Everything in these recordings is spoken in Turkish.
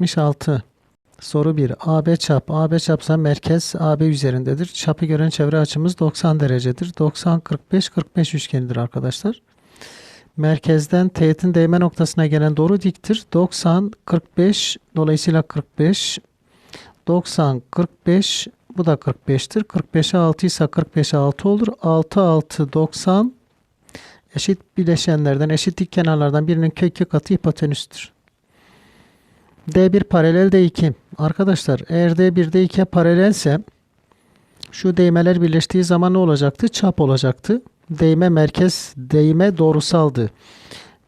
76. Soru 1. AB çap. AB çapsa merkez AB üzerindedir. Çapı gören çevre açımız 90 derecedir. 90 45 45 üçgenidir arkadaşlar. Merkezden teğetin değme noktasına gelen doğru diktir. 90 45 dolayısıyla 45 90 45 bu da 45'tir. 45'e 6 ise 45'e 6 olur. 6 6 90 eşit bileşenlerden eşit dik kenarlardan birinin kök 2 katı hipotenüstür. D1 paralel D2. Arkadaşlar eğer D1 D2'ye paralelse şu değmeler birleştiği zaman ne olacaktı? Çap olacaktı. Değme merkez değme doğrusaldı.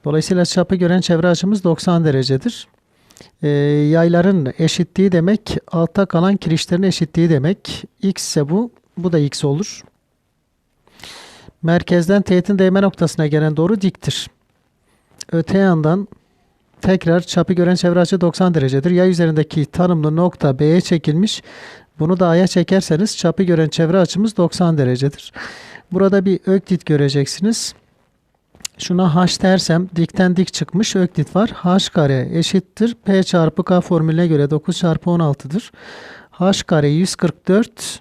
Dolayısıyla çapı gören çevre açımız 90 derecedir. Ee, yayların eşitliği demek altta kalan kirişlerin eşitliği demek. X ise bu. Bu da x olur. Merkezden teğetin değme noktasına gelen doğru diktir. Öte yandan tekrar çapı gören çevre açı 90 derecedir. Yay üzerindeki tanımlı nokta B'ye çekilmiş. Bunu da A'ya çekerseniz çapı gören çevre açımız 90 derecedir. Burada bir öklit göreceksiniz. Şuna h dersem dikten dik çıkmış öklit var. h kare eşittir. P çarpı k formülüne göre 9 çarpı 16'dır. h kare 144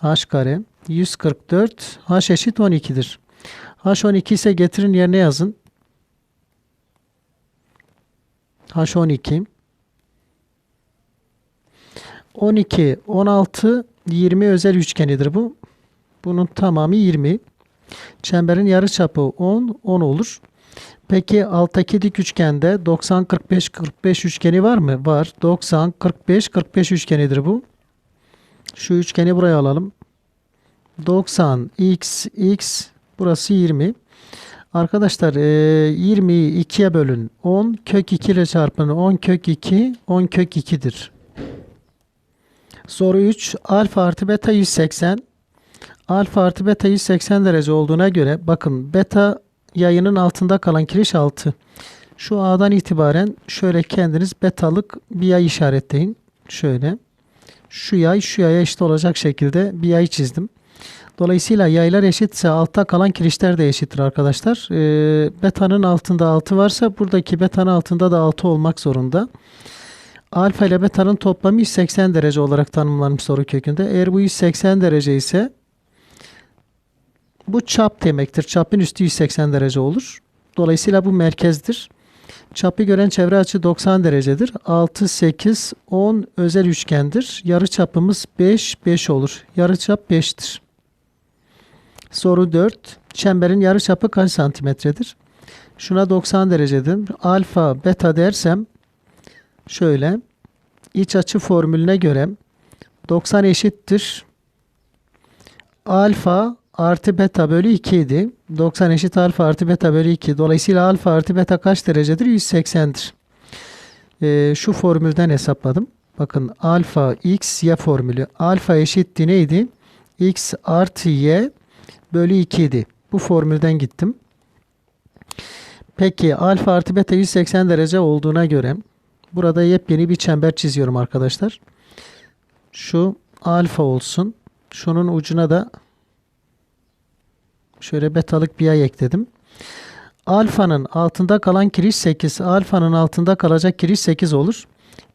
h kare 144 h eşit 12'dir. h 12 ise getirin yerine yazın. H 12 12 16 20 özel üçgenidir bu. Bunun tamamı 20. Çemberin yarıçapı 10, 10 olur. Peki alttaki dik üçgende 90 45 45 üçgeni var mı? Var. 90 45 45 üçgenidir bu. Şu üçgeni buraya alalım. 90 x x burası 20. Arkadaşlar e, 20'yi 2'ye bölün. 10 kök 2 ile çarpın. 10 kök 2 10 kök 2'dir. Soru 3. Alfa artı beta 180. Alfa artı beta 180 derece olduğuna göre bakın beta yayının altında kalan kiriş 6. Şu A'dan itibaren şöyle kendiniz betalık bir yay işaretleyin. Şöyle. Şu yay şu yaya eşit olacak şekilde bir yay çizdim. Dolayısıyla yaylar eşitse altta kalan kirişler de eşittir arkadaşlar. Ee, beta'nın altında 6 varsa buradaki beta'nın altında da 6 olmak zorunda. Alfa ile beta'nın toplamı 180 derece olarak tanımlanmış soru kökünde. Eğer bu 180 derece ise bu çap demektir. Çapın üstü 180 derece olur. Dolayısıyla bu merkezdir. Çapı gören çevre açı 90 derecedir. 6, 8, 10 özel üçgendir. Yarı çapımız 5, 5 olur. Yarı çap 5'tir. Soru 4. Çemberin yarı çapı kaç santimetredir? Şuna 90 derecedir. Alfa, beta dersem şöyle iç açı formülüne göre 90 eşittir. Alfa artı beta bölü 2 idi. 90 eşit alfa artı beta bölü 2. Dolayısıyla alfa artı beta kaç derecedir? 180'dir. Ee, şu formülden hesapladım. Bakın alfa x y formülü. Alfa eşitti neydi? x artı y bölü 2 idi. Bu formülden gittim. Peki alfa artı beta 180 derece olduğuna göre burada yepyeni bir çember çiziyorum arkadaşlar. Şu alfa olsun. Şunun ucuna da şöyle betalık bir yay ekledim. Alfanın altında kalan kiriş 8. Alfanın altında kalacak kiriş 8 olur.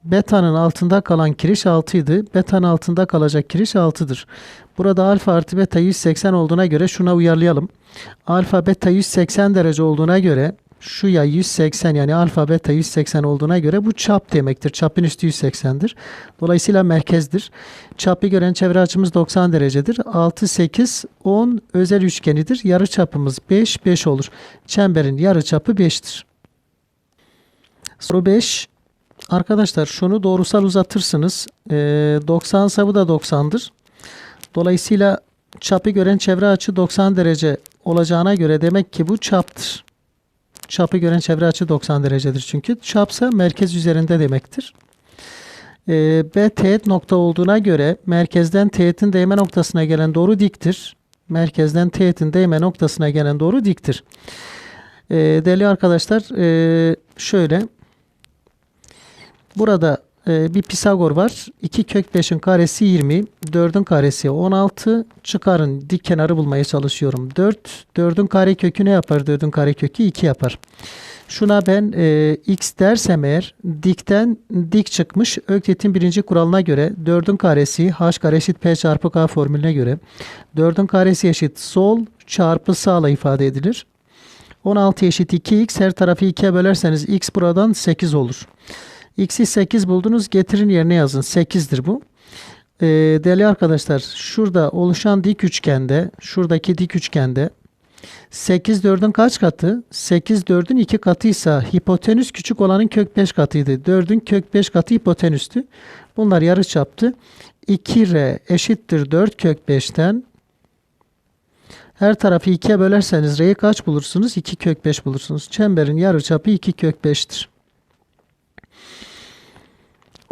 Beta'nın altında kalan kiriş 6 idi. Beta'nın altında kalacak kiriş 6'dır. Burada alfa artı beta 180 olduğuna göre şuna uyarlayalım. Alfa beta 180 derece olduğuna göre şu yay 180 yani alfa beta 180 olduğuna göre bu çap demektir. Çapın üstü 180'dir. Dolayısıyla merkezdir. Çapı gören çevre açımız 90 derecedir. 6, 8, 10 özel üçgenidir. Yarı çapımız 5, 5 olur. Çemberin yarı çapı 5'tir. Soru 5. Arkadaşlar şunu doğrusal uzatırsınız. Ee, 90 ise bu da 90'dır. Dolayısıyla çapı gören çevre açı 90 derece olacağına göre demek ki bu çaptır. Çapı gören çevre açı 90 derecedir çünkü. Çapsa merkez üzerinde demektir. Ee, B teğet nokta olduğuna göre merkezden teğetin değme noktasına gelen doğru diktir. Merkezden teğetin değme noktasına gelen doğru diktir. Ee, değerli arkadaşlar ee, şöyle burada e, bir Pisagor var. 2 kök 5'in karesi 20. 4'ün karesi 16. Çıkarın dik kenarı bulmaya çalışıyorum. 4. 4'ün kare kökü ne yapar? 4'ün kare kökü 2 yapar. Şuna ben e, x dersem eğer dikten dik çıkmış Öklit'in birinci kuralına göre 4'ün karesi h kare eşit p çarpı k formülüne göre 4'ün karesi eşit sol çarpı sağla ifade edilir. 16 eşit 2x her tarafı 2'ye bölerseniz x buradan 8 olur. X'i 8 buldunuz getirin yerine yazın. 8'dir bu. Ee, değerli arkadaşlar şurada oluşan dik üçgende şuradaki dik üçgende 8 4'ün kaç katı? 8 4'ün 2 katıysa hipotenüs küçük olanın kök 5 katıydı. 4'ün kök 5 katı hipotenüstü. Bunlar yarıçaptı. 2R eşittir 4 kök 5'ten her tarafı 2'ye bölerseniz R'yi kaç bulursunuz? 2 kök 5 bulursunuz. Çemberin yarıçapı 2 kök 5'tir.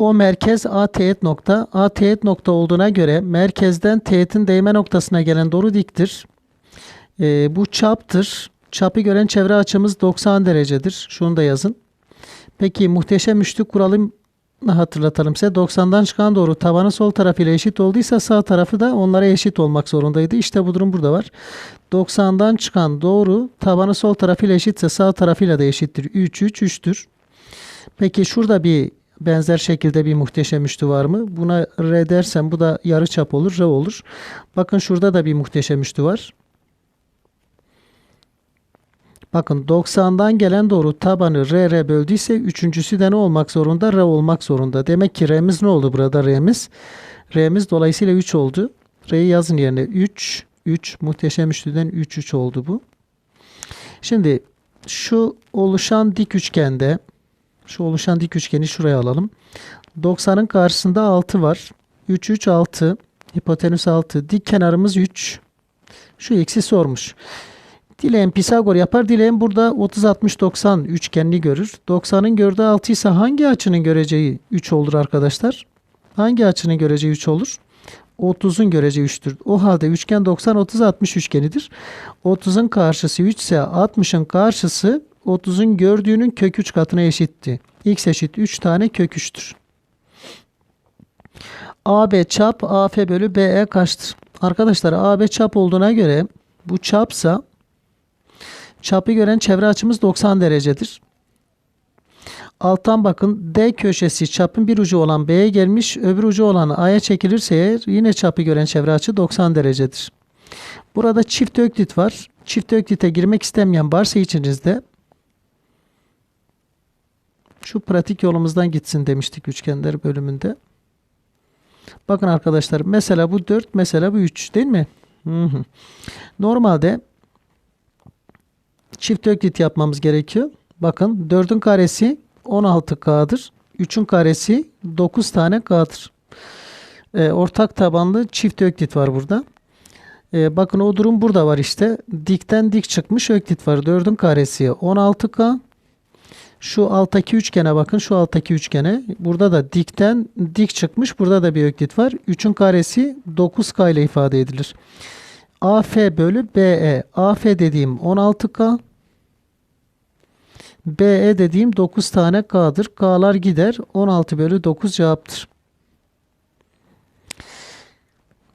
O merkez A teğet nokta. A teğet nokta olduğuna göre merkezden teğetin değme noktasına gelen doğru diktir. Ee, bu çaptır. Çapı gören çevre açımız 90 derecedir. Şunu da yazın. Peki muhteşem üçlük kuralını hatırlatalım size. 90'dan çıkan doğru tabanı sol tarafıyla eşit olduysa sağ tarafı da onlara eşit olmak zorundaydı. İşte bu durum burada var. 90'dan çıkan doğru tabanı sol tarafıyla eşitse sağ tarafıyla da eşittir. 3 3 3'tür. Peki şurada bir benzer şekilde bir muhteşem üçlü var mı? Buna R dersem bu da yarı çap olur, R olur. Bakın şurada da bir muhteşem üçlü var. Bakın 90'dan gelen doğru tabanı R R böldüyse üçüncüsü de ne olmak zorunda? R olmak zorunda. Demek ki R'miz ne oldu burada R'miz? R'miz dolayısıyla 3 oldu. R'yi yazın yerine 3 3 muhteşem üçlüden 3 3 oldu bu. Şimdi şu oluşan dik üçgende şu oluşan dik üçgeni şuraya alalım. 90'ın karşısında 6 var. 3 3 6 hipotenüs 6 dik kenarımız 3. Şu x'i sormuş. Dileyen Pisagor yapar. Dileyen burada 30 60 90 üçgenini görür. 90'ın gördüğü 6 ise hangi açının göreceği 3 olur arkadaşlar? Hangi açının göreceği 3 olur? 30'un göreceği 3'tür. O halde üçgen 90 30 60 üçgenidir. 30'un karşısı 3 ise 60'ın karşısı 30'un gördüğünün kök 3 katına eşitti. X eşit 3 tane kök 3'tür. AB çap AF bölü BE kaçtır? Arkadaşlar AB çap olduğuna göre bu çapsa çapı gören çevre açımız 90 derecedir. Alttan bakın D köşesi çapın bir ucu olan B'ye gelmiş öbür ucu olan A'ya çekilirse eğer yine çapı gören çevre açı 90 derecedir. Burada çift öklit var. Çift öklite girmek istemeyen varsa içinizde şu pratik yolumuzdan gitsin demiştik üçgenler bölümünde. Bakın arkadaşlar mesela bu 4 mesela bu 3 değil mi? Normalde çift öklit yapmamız gerekiyor. Bakın 4'ün karesi 16K'dır. 3'ün karesi 9 tane K'dır. E, ortak tabanlı çift öklit var burada. E, bakın o durum burada var işte. Dikten dik çıkmış öklit var. 4'ün karesi 16K. Şu alttaki üçgene bakın. Şu alttaki üçgene. Burada da dikten dik çıkmış. Burada da bir öklit var. 3'ün karesi 9K ile ifade edilir. AF bölü BE. AF dediğim 16K. BE dediğim 9 tane K'dır. K'lar gider. 16 bölü 9 cevaptır.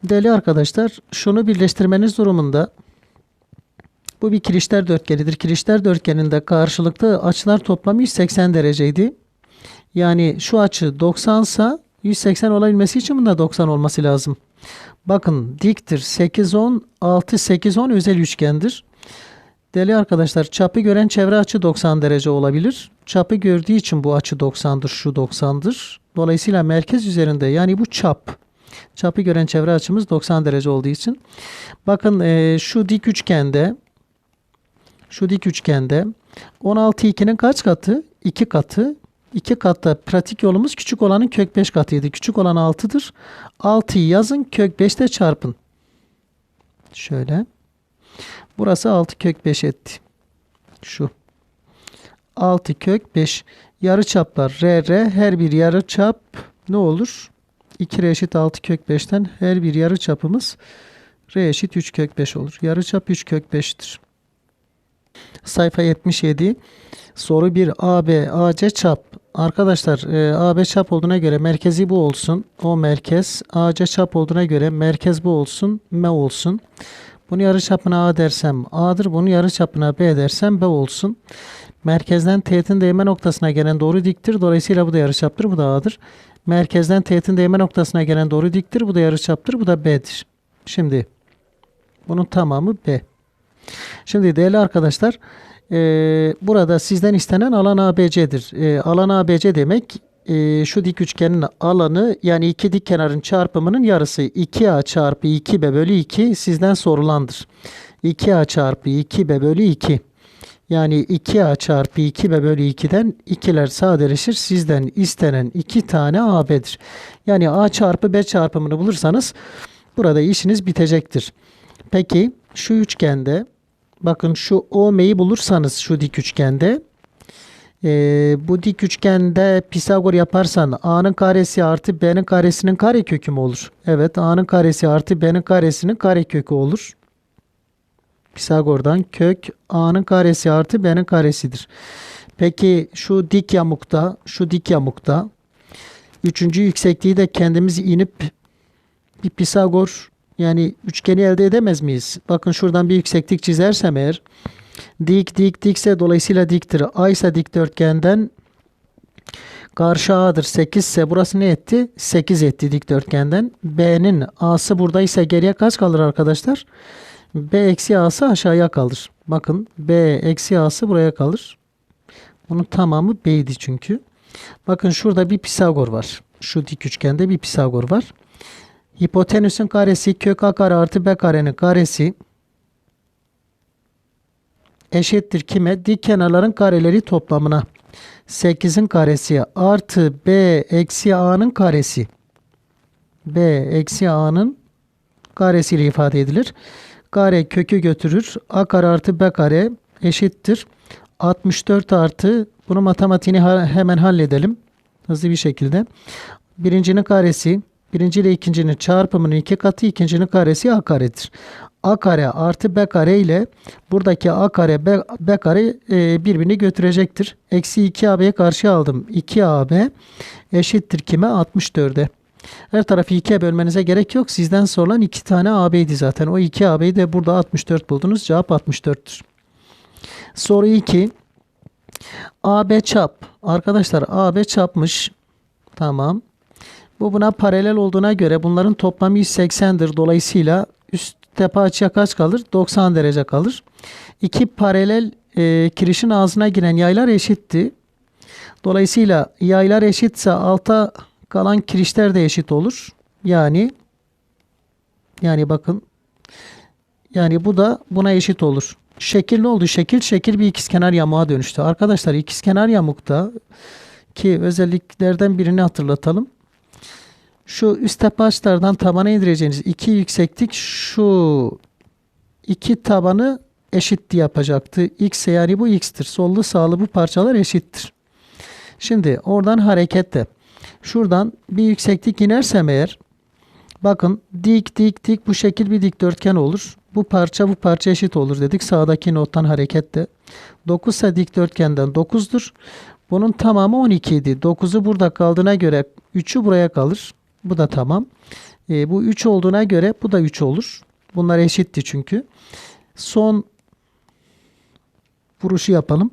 Değerli arkadaşlar şunu birleştirmeniz durumunda bu bir kirişler dörtgenidir. Kirişler dörtgeninde karşılıklı açılar toplamı 180 dereceydi. Yani şu açı 90 sa 180 olabilmesi için bunda 90 olması lazım. Bakın diktir 8 10 6 8 10 özel üçgendir. Değerli arkadaşlar çapı gören çevre açı 90 derece olabilir. Çapı gördüğü için bu açı 90'dır, şu 90'dır. Dolayısıyla merkez üzerinde yani bu çap. Çapı gören çevre açımız 90 derece olduğu için. Bakın e, şu dik üçgende şu dik üçgende 16 2'nin kaç katı? 2 katı. 2 katta pratik yolumuz küçük olanın kök 5 katıydı. Küçük olan 6'dır. 6'yı yazın kök 5'te çarpın. Şöyle. Burası 6 kök 5 etti. Şu. 6 kök 5. Yarı çaplar R R her bir yarı çap ne olur? 2 R eşit 6 kök 5'ten her bir yarı çapımız R eşit 3 kök 5 olur. Yarı çap 3 kök 5'tir. Sayfa 77. Soru 1 AB AC çap Arkadaşlar e, AB çap olduğuna göre merkezi bu olsun. O merkez. AC çap olduğuna göre merkez bu olsun. M olsun. Bunu yarı çapına A dersem A'dır. Bunu yarı çapına B dersem B olsun. Merkezden teğetin değme noktasına gelen doğru diktir. Dolayısıyla bu da yarıçaptır. Bu da A'dır. Merkezden teğetin değme noktasına gelen doğru diktir. Bu da yarıçaptır. Bu da B'dir. Şimdi bunun tamamı B. Şimdi değerli arkadaşlar e, burada sizden istenen alan ABC'dir. E, alan ABC demek e, şu dik üçgenin alanı yani iki dik kenarın çarpımının yarısı 2A çarpı 2B bölü 2 sizden sorulandır. 2A çarpı 2B bölü 2. Yani 2A çarpı 2B bölü 2'den ikiler sadeleşir. Sizden istenen 2 tane AB'dir. Yani A çarpı B çarpımını bulursanız burada işiniz bitecektir. Peki şu üçgende bakın şu OM'yi bulursanız şu dik üçgende ee, bu dik üçgende Pisagor yaparsan A'nın karesi artı B'nin karesinin karekökü mü olur? Evet A'nın karesi artı B'nin karesinin karekökü olur. Pisagor'dan kök A'nın karesi artı B'nin karesidir. Peki şu dik yamukta, şu dik yamukta üçüncü yüksekliği de kendimiz inip bir Pisagor yani üçgeni elde edemez miyiz? Bakın şuradan bir yükseklik çizersem eğer dik dik dikse dolayısıyla diktir. A ise dikdörtgenden karşı A'dır 8 ise burası ne etti? 8 etti dikdörtgenden. B'nin A'sı buradaysa geriye kaç kalır arkadaşlar? B eksi A'sı aşağıya kalır. Bakın B eksi A'sı buraya kalır. Bunun tamamı B'ydi çünkü. Bakın şurada bir Pisagor var. Şu dik üçgende bir Pisagor var. Hipotenüsün karesi kök A kare artı B karenin karesi eşittir kime? Dik kenarların kareleri toplamına. 8'in karesi artı B eksi A'nın karesi. B eksi A'nın karesiyle ifade edilir. Kare kökü götürür. A kare artı B kare eşittir. 64 artı bunu matematiğini hemen halledelim. Hızlı bir şekilde. Birincinin karesi birinci ile ikincinin çarpımının iki katı ikincinin karesi A karedir. A kare artı B kare ile buradaki A kare B, B kare e, birbirini götürecektir. Eksi 2AB'ye karşı aldım. 2AB eşittir kime? 64'e. Her tarafı 2'ye bölmenize gerek yok. Sizden sorulan 2 tane AB'ydi zaten. O 2 AB'yi de burada 64 buldunuz. Cevap 64'tür. Soru 2. AB çap. Arkadaşlar AB çapmış. Tamam. Bu buna paralel olduğuna göre bunların toplamı 180'dir. Dolayısıyla üst tepe açıya kaç kalır? 90 derece kalır. İki paralel e, kirişin ağzına giren yaylar eşitti. Dolayısıyla yaylar eşitse alta kalan kirişler de eşit olur. Yani yani bakın yani bu da buna eşit olur. Şekil ne oldu? Şekil şekil bir ikizkenar yamuğa dönüştü. Arkadaşlar ikizkenar yamukta ki özelliklerden birini hatırlatalım. Şu üst tepe açılardan tabana indireceğiniz iki yükseklik şu iki tabanı eşit yapacaktı. X yani bu x'tir. Sollu sağlı bu parçalar eşittir. Şimdi oradan hareketle şuradan bir yükseklik inersem eğer bakın dik dik dik bu şekil bir dikdörtgen olur. Bu parça bu parça eşit olur dedik sağdaki nottan hareketle. 9 ise dikdörtgenden 9'dur. Bunun tamamı 12 idi. 9'u burada kaldığına göre 3'ü buraya kalır. Bu da tamam. E, bu 3 olduğuna göre bu da 3 olur. Bunlar eşitti çünkü. Son vuruşu yapalım.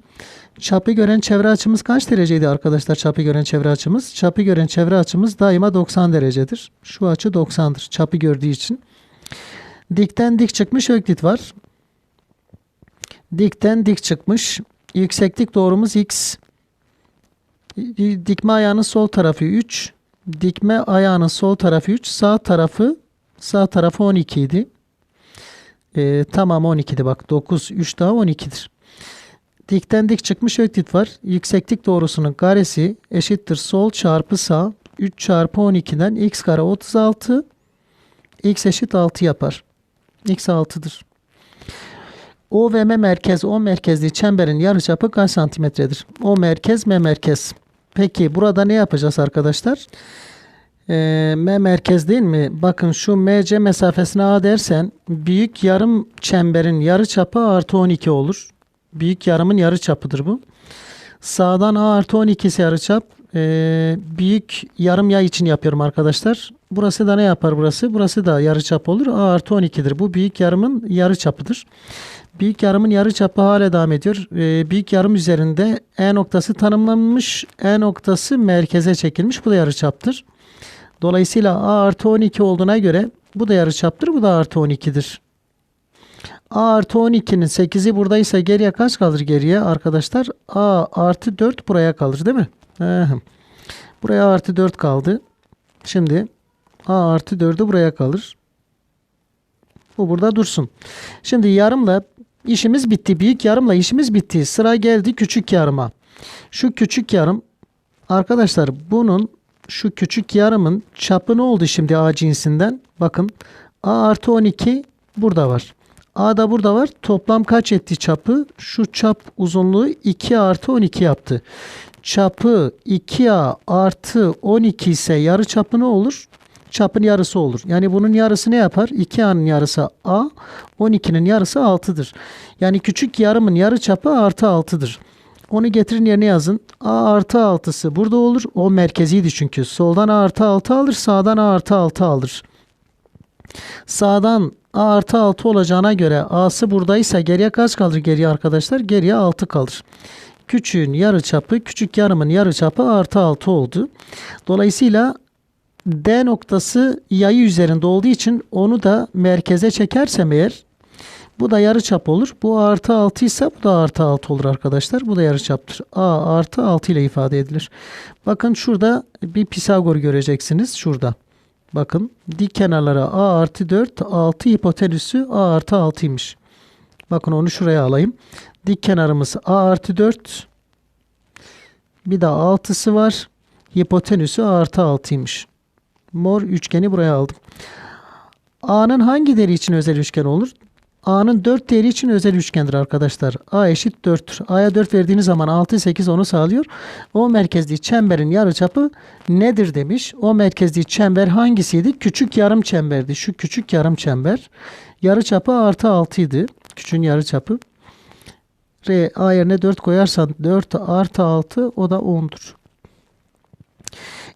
Çapı gören çevre açımız kaç dereceydi arkadaşlar? Çapı gören çevre açımız. Çapı gören çevre açımız daima 90 derecedir. Şu açı 90'dır. Çapı gördüğü için. Dikten dik çıkmış öklit var. Dikten dik çıkmış. Yükseklik doğrumuz x. Dikme ayağının sol tarafı 3. Dikme ayağının sol tarafı 3. Sağ tarafı sağ tarafı 12 idi. Ee, tamam 12'di bak. 9 3 daha 12'dir. Dikten dik çıkmış öklit var. Yükseklik doğrusunun karesi eşittir sol çarpı sağ. 3 çarpı 12'den x kare 36. x eşit 6 yapar. x 6'dır. O ve M merkez O merkezli çemberin yarıçapı kaç santimetredir? O merkez M merkez. Peki burada ne yapacağız arkadaşlar? Ee, M merkez değil mi? Bakın şu MC mesafesine A dersen büyük yarım çemberin yarıçapı artı 12 olur. Büyük yarımın yarı çapıdır bu. Sağdan A artı 12 ise yarıçap. Ee, büyük yarım yay için yapıyorum arkadaşlar. Burası da ne yapar burası? Burası da yarıçap olur. A artı 12'dir. Bu büyük yarımın yarıçapıdır. Büyük yarımın yarıçapı hala devam ediyor. Ee, büyük yarım üzerinde E noktası tanımlanmış. E noktası merkeze çekilmiş. Bu da yarıçaptır. Dolayısıyla A artı 12 olduğuna göre bu da yarıçaptır. Bu da artı 12'dir. A artı 12'nin 8'i buradaysa geriye kaç kalır geriye arkadaşlar? A artı 4 buraya kalır değil mi? Buraya artı 4 kaldı. Şimdi A artı 4'ü buraya kalır. Bu burada dursun. Şimdi yarımla işimiz bitti. Büyük yarımla işimiz bitti. Sıra geldi küçük yarıma. Şu küçük yarım arkadaşlar bunun şu küçük yarımın çapı ne oldu şimdi A cinsinden? Bakın A artı 12 burada var. A da burada var. Toplam kaç etti çapı? Şu çap uzunluğu 2 artı 12 yaptı. Çapı 2A artı 12 ise yarı çapı ne olur? Çapın yarısı olur. Yani bunun yarısı ne yapar? 2A'nın yarısı A, 12'nin yarısı 6'dır. Yani küçük yarımın yarı çapı artı 6'dır. Onu getirin yerine yazın. A artı 6'sı burada olur. O merkeziydi çünkü. Soldan A artı 6 alır. Sağdan A artı 6 alır. Sağdan A artı 6 olacağına göre A'sı buradaysa geriye kaç kalır geriye arkadaşlar? Geriye 6 kalır. Küçüğün yarı çapı, küçük yarımın yarı çapı artı 6 oldu. Dolayısıyla D noktası yayı üzerinde olduğu için onu da merkeze çekersem eğer bu da yarı çap olur. Bu artı 6 ise bu da artı 6 olur arkadaşlar. Bu da yarı çaptır. A artı 6 ile ifade edilir. Bakın şurada bir Pisagor göreceksiniz. Şurada. Bakın dik kenarlara A artı 4, 6 hipotenüsü A artı 6'ymış. Bakın onu şuraya alayım. Dik kenarımız A artı 4. Bir de 6'sı var. Hipotenüsü A artı 6'ymış. Mor üçgeni buraya aldım. A'nın hangi değeri için özel üçgen olur? A'nın 4 değeri için özel üçgendir arkadaşlar. A eşit 4'tür. A'ya 4 verdiğiniz zaman 6, 8 onu sağlıyor. O merkezli çemberin yarıçapı nedir demiş. O merkezli çember hangisiydi? Küçük yarım çemberdi. Şu küçük yarım çember. Yarıçapı artı 6 idi. Küçüğün yarıçapı. R, A yerine 4 koyarsan 4 artı 6 o da 10'dur.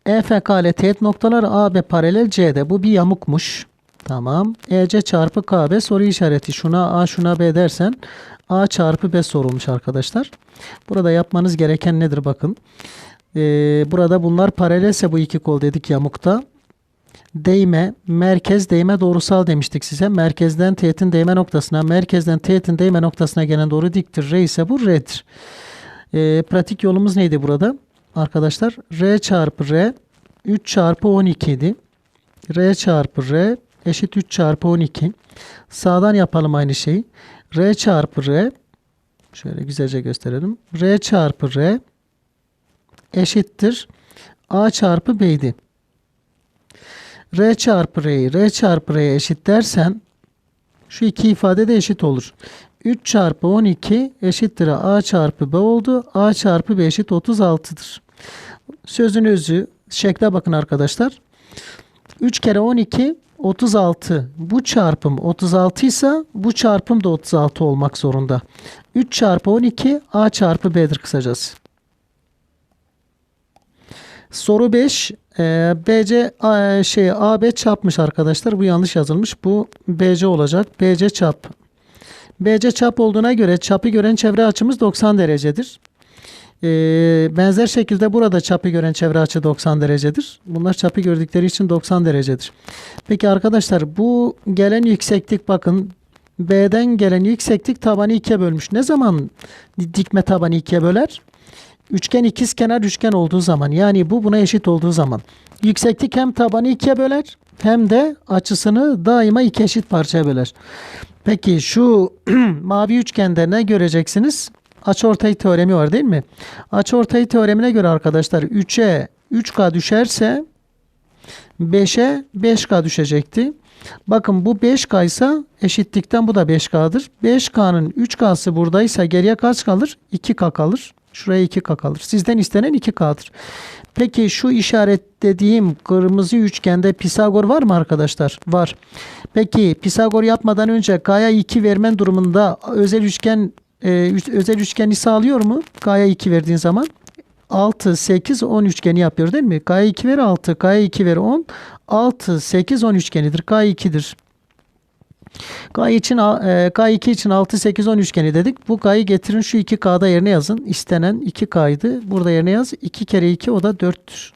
EFK ile teğet noktaları AB paralel C'de. Bu bir yamukmuş. Tamam. EC çarpı KB soru işareti. Şuna A şuna B dersen A çarpı B sorulmuş arkadaşlar. Burada yapmanız gereken nedir bakın. Ee, burada bunlar paralelse bu iki kol dedik yamukta. Değme, merkez değme doğrusal demiştik size. Merkezden teğetin değme noktasına, merkezden teğetin değme noktasına gelen doğru diktir. R ise bu R'dir. Ee, pratik yolumuz neydi burada? Arkadaşlar R çarpı R 3 çarpı 12 idi. R çarpı R eşit 3 çarpı 12. Sağdan yapalım aynı şeyi. R çarpı R şöyle güzelce gösterelim. R çarpı R eşittir. A çarpı B'ydi. R çarpı R'yi R çarpı R'ye eşit dersen şu iki ifade de eşit olur. 3 çarpı 12 eşittir A çarpı B oldu. A çarpı B eşit 36'dır. Sözün özü şekle bakın arkadaşlar. 3 kere 12 36. Bu çarpım 36 ise bu çarpım da 36 olmak zorunda. 3 çarpı 12 A çarpı B'dir kısacası. Soru 5. Ee, BC A, şey AB çapmış arkadaşlar. Bu yanlış yazılmış. Bu BC olacak. BC çap. BC çap olduğuna göre çapı gören çevre açımız 90 derecedir. Ee, benzer şekilde burada çapı gören çevre açı 90 derecedir. Bunlar çapı gördükleri için 90 derecedir. Peki arkadaşlar bu gelen yükseklik bakın B'den gelen yükseklik tabanı 2'ye bölmüş. Ne zaman dikme tabanı 2'ye böler? Üçgen ikizkenar üçgen olduğu zaman yani bu buna eşit olduğu zaman yükseklik hem tabanı 2'ye böler hem de açısını daima iki eşit parçaya böler. Peki şu mavi üçgende ne göreceksiniz? Açıortay teoremi var değil mi? Açıortay teoremine göre arkadaşlar 3'e 3K düşerse 5'e 5K düşecekti. Bakın bu 5K ise eşitlikten bu da 5K'dır. 5K'nın 3K'sı buradaysa geriye kaç kalır? 2K kalır. Şuraya 2K kalır. Sizden istenen 2K'dır. Peki şu işaretlediğim kırmızı üçgende Pisagor var mı arkadaşlar? Var. Peki Pisagor yapmadan önce K'ya 2 vermen durumunda özel üçgen e, özel üçgeni sağlıyor mu? Gaye 2 verdiğin zaman 6, 8, 10 üçgeni yapıyor değil mi? Gaye 2 ver 6, gaye 2 ver 10. 6, 8, 10 üçgenidir. Gaye 2'dir. Gaye için e, gaye 2 için 6, 8, 10 üçgeni dedik. Bu gayi getirin şu 2K'da yerine yazın. İstenen 2K'ydı. Burada yerine yaz. 2 kere 2 o da 4'tür.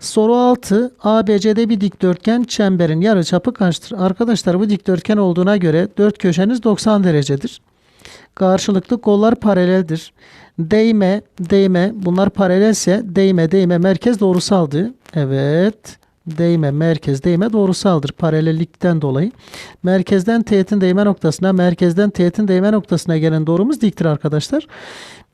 Soru 6. ABC'de bir dikdörtgen çemberin yarıçapı kaçtır? Arkadaşlar bu dikdörtgen olduğuna göre dört köşeniz 90 derecedir. Karşılıklı kollar paraleldir. Değme, değme bunlar paralelse değme, değme merkez doğrusaldı. Evet. Değme, merkez, değme doğrusaldır paralellikten dolayı. Merkezden teğetin değme noktasına, merkezden teğetin değme noktasına gelen doğrumuz diktir arkadaşlar.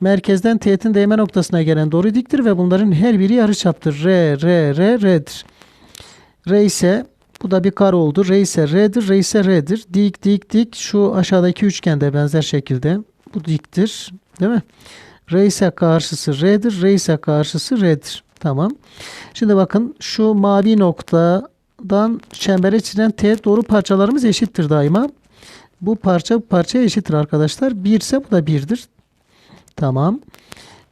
Merkezden teğetin değme noktasına gelen doğru diktir ve bunların her biri yarıçaptır. R, R, R, R'dir. R ise bu da bir kare oldu. R ise R'dir, R ise R'dir. Dik, dik, dik. Şu aşağıdaki üçgende benzer şekilde. Bu diktir. Değil mi? R ise karşısı R'dir, R ise karşısı R'dir. Tamam. Şimdi bakın şu mavi noktadan çembere çizilen teğet doğru parçalarımız eşittir daima. Bu parça bu parçaya eşittir arkadaşlar. 1 ise bu da 1'dir. Tamam.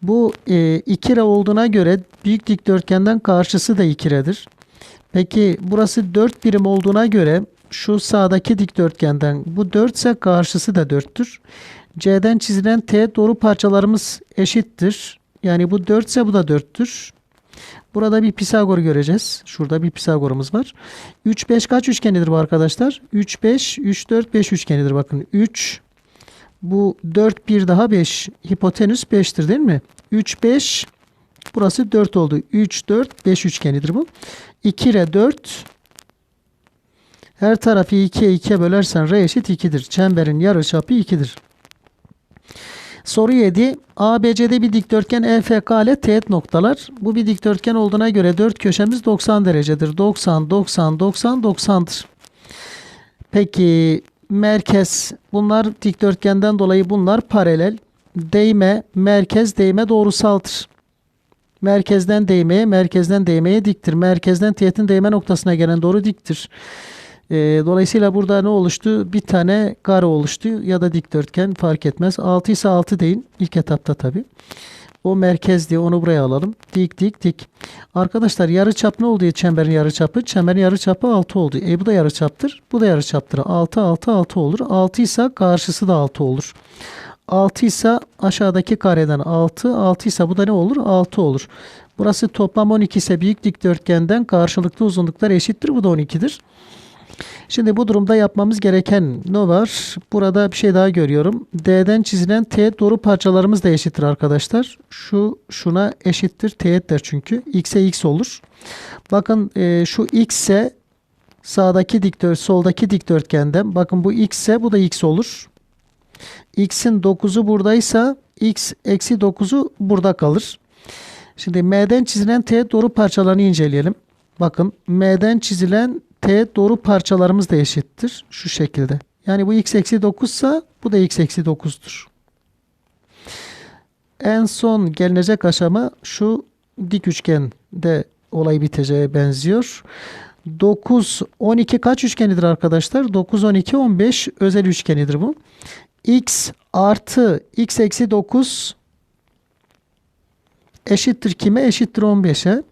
Bu e, 2 re olduğuna göre büyük dikdörtgenden karşısı da 2 re'dir. Peki burası 4 birim olduğuna göre şu sağdaki dikdörtgenden bu 4 ise karşısı da 4'tür. C'den çizilen teğet doğru parçalarımız eşittir. Yani bu 4 ise bu da 4'tür. Burada bir Pisagor göreceğiz. Şurada bir Pisagor'umuz var. 3 5 kaç üçgenidir bu arkadaşlar? 3 5 3 4 5 üçgenidir bakın. 3 bu 4 bir daha 5. Hipotenüs 5'tir değil mi? 3 5 burası 4 oldu. 3 4 5 üçgenidir bu. 2 re 4 her tarafı 2'ye 2'ye bölersen r eşit 2'dir. Çemberin yarıçapı 2'dir. Soru 7. ABC'de bir dikdörtgen EFK ile teğet noktalar. Bu bir dikdörtgen olduğuna göre 4 köşemiz 90 derecedir. 90, 90, 90, 90'dır. Peki merkez bunlar dikdörtgenden dolayı bunlar paralel. Değme, merkez değme doğrusaldır. Merkezden değmeye, merkezden değmeye diktir. Merkezden teğetin değme noktasına gelen doğru diktir. Ee, dolayısıyla burada ne oluştu? Bir tane kare oluştu ya da dikdörtgen fark etmez. 6 ise 6 deyin. İlk etapta tabi. O merkez diye onu buraya alalım. Dik dik dik. Arkadaşlar yarıçap ne oldu çemberin yarıçapı? Çemberin yarıçapı 6 oldu. E bu da yarıçaptır. Bu da yarıçaptır. 6 6 6 olur. 6 ise karşısı da 6 olur. 6 ise aşağıdaki kareden 6. 6 ise bu da ne olur? 6 olur. Burası toplam 12 ise büyük dikdörtgenden karşılıklı uzunluklar eşittir. Bu da 12'dir. Şimdi bu durumda yapmamız gereken ne var? Burada bir şey daha görüyorum. D'den çizilen teğet doğru parçalarımız da eşittir arkadaşlar. Şu şuna eşittir. Teğetler çünkü. X'e X olur. Bakın e, şu X ise sağdaki dikdört, soldaki dikdörtgenden. Bakın bu X ise bu da X olur. X'in 9'u buradaysa X eksi 9'u burada kalır. Şimdi M'den çizilen teğet doğru parçalarını inceleyelim. Bakın M'den çizilen teğet doğru parçalarımız da eşittir. Şu şekilde. Yani bu x eksi 9 ise bu da x eksi 9'dur. En son gelinecek aşama şu dik üçgende olay biteceğe benziyor. 9, 12 kaç üçgenidir arkadaşlar? 9, 12, 15 özel üçgenidir bu. X artı x eksi 9 eşittir kime? Eşittir 15'e.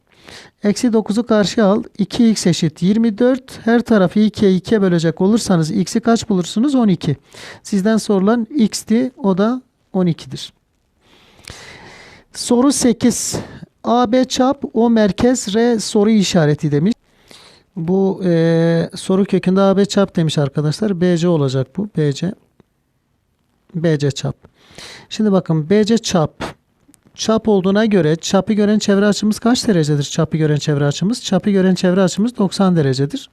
Eksi 9'u karşıya al. 2x eşit 24. Her tarafı 2'ye 2'ye bölecek olursanız x'i kaç bulursunuz? 12. Sizden sorulan x'ti. O da 12'dir. Soru 8. AB çap O merkez R soru işareti demiş. Bu e, soru kökünde AB çap demiş arkadaşlar. BC olacak bu. BC. BC çap. Şimdi bakın BC çap çap olduğuna göre çapı gören çevre açımız kaç derecedir? Çapı gören çevre açımız. Çapı gören çevre açımız 90 derecedir.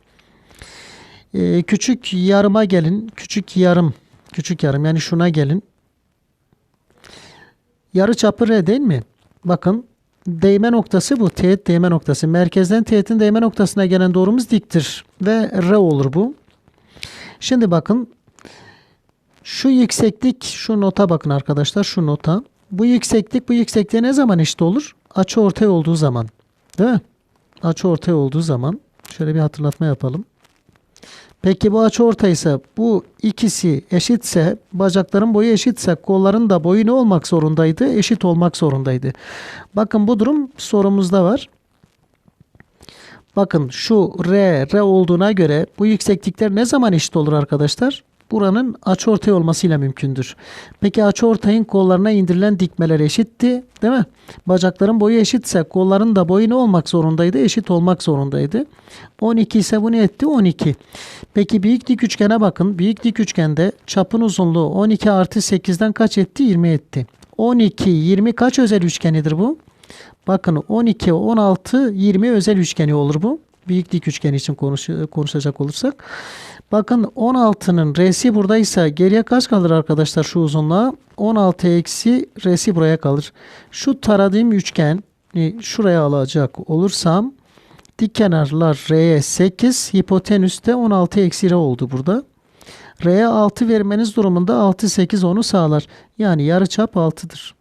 Ee, küçük yarıma gelin. Küçük yarım. Küçük yarım yani şuna gelin. Yarı çapı R değil mi? Bakın değme noktası bu. Teğet değme noktası. Merkezden teğetin değme noktasına gelen doğrumuz diktir. Ve R olur bu. Şimdi bakın şu yükseklik şu nota bakın arkadaşlar şu nota. Bu yükseklik bu yüksekliğe ne zaman eşit olur? Açı ortay olduğu zaman. Değil mi? Açı ortay olduğu zaman. Şöyle bir hatırlatma yapalım. Peki bu açı ortaysa bu ikisi eşitse bacakların boyu eşitse kolların da boyu ne olmak zorundaydı? Eşit olmak zorundaydı. Bakın bu durum sorumuzda var. Bakın şu R, R olduğuna göre bu yükseklikler ne zaman eşit olur arkadaşlar? Buranın açıortay olmasıyla mümkündür. Peki açıortayın kollarına indirilen dikmeler eşitti, değil mi? Bacakların boyu eşitse kolların da boyu ne olmak zorundaydı? Eşit olmak zorundaydı. 12 ise bu ne etti? 12. Peki büyük dik üçgene bakın. Büyük dik üçgende çapın uzunluğu 12 artı 8'den kaç etti? 20 etti. 12, 20 kaç özel üçgenidir bu? Bakın 12, 16, 20 özel üçgeni olur bu. Büyük dik üçgeni için konuş, konuşacak olursak. Bakın 16'nın R'si buradaysa geriye kaç kalır arkadaşlar şu uzunluğa? 16 eksi R'si buraya kalır. Şu taradığım üçgen şuraya alacak olursam dik kenarlar R'ye 8, hipotenüs de 16 eksi R oldu burada. R'ye 6 vermeniz durumunda 6, 8, 10'u sağlar. Yani yarıçap 6'dır.